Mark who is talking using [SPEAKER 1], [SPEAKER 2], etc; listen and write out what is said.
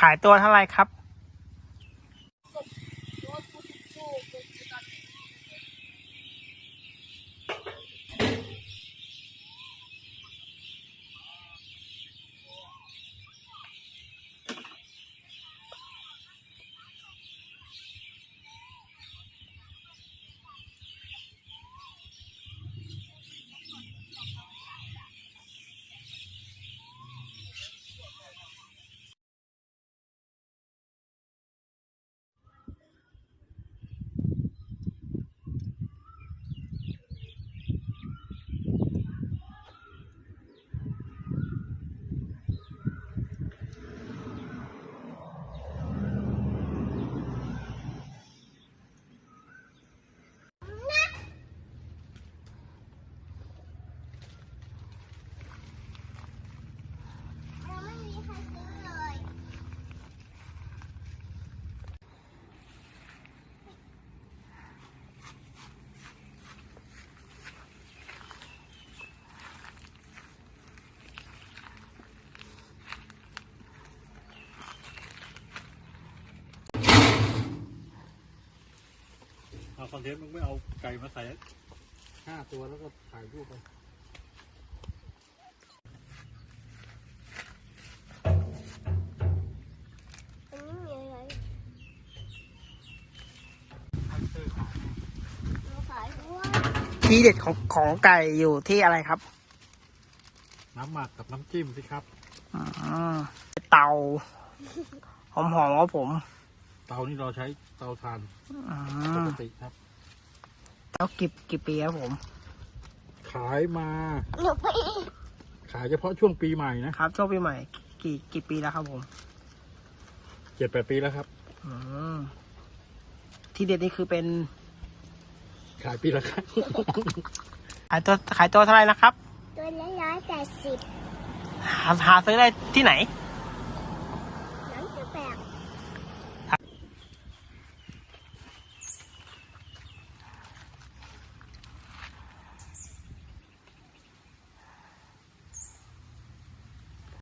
[SPEAKER 1] ขายตัวเท่าไหร่ครับ
[SPEAKER 2] คอนเทนต์มึงไม่เอาไก่มาใส่ห้าตัวแล้วก็ถ่ายรูปไป
[SPEAKER 3] อันนี้มีอะไรเราขายด้วย
[SPEAKER 1] ทีเด็ดของของไก่อยู่ที่อะไรครับ
[SPEAKER 2] น้ำหมักกับน้ำจิ้มสิครับ
[SPEAKER 1] อืมเตาหอมๆครับผม
[SPEAKER 2] เตานี่เราใช้เตาถ่าน
[SPEAKER 1] อื
[SPEAKER 2] ป
[SPEAKER 1] ม
[SPEAKER 2] กติครับ
[SPEAKER 1] เตากี่กี่ปีครับผม
[SPEAKER 2] ขายมา
[SPEAKER 3] หนูไป
[SPEAKER 2] ขายเฉพาะช่วงปีใหม่นะครับ
[SPEAKER 1] ช่วงปีใหม่ กี่กี่ปีแล้วครับผม
[SPEAKER 2] เจ็ดแปดปีแล้วครับ
[SPEAKER 1] อืมที่เด็ดนี่คือเป็น
[SPEAKER 2] ขายปีละครั้ง
[SPEAKER 1] ขายตัวขายตัวเท่าไหร่นะครับ
[SPEAKER 3] ตัวละร้อยแปดสิบ
[SPEAKER 1] หาหาซื้อได้ที่ไหน
[SPEAKER 3] ท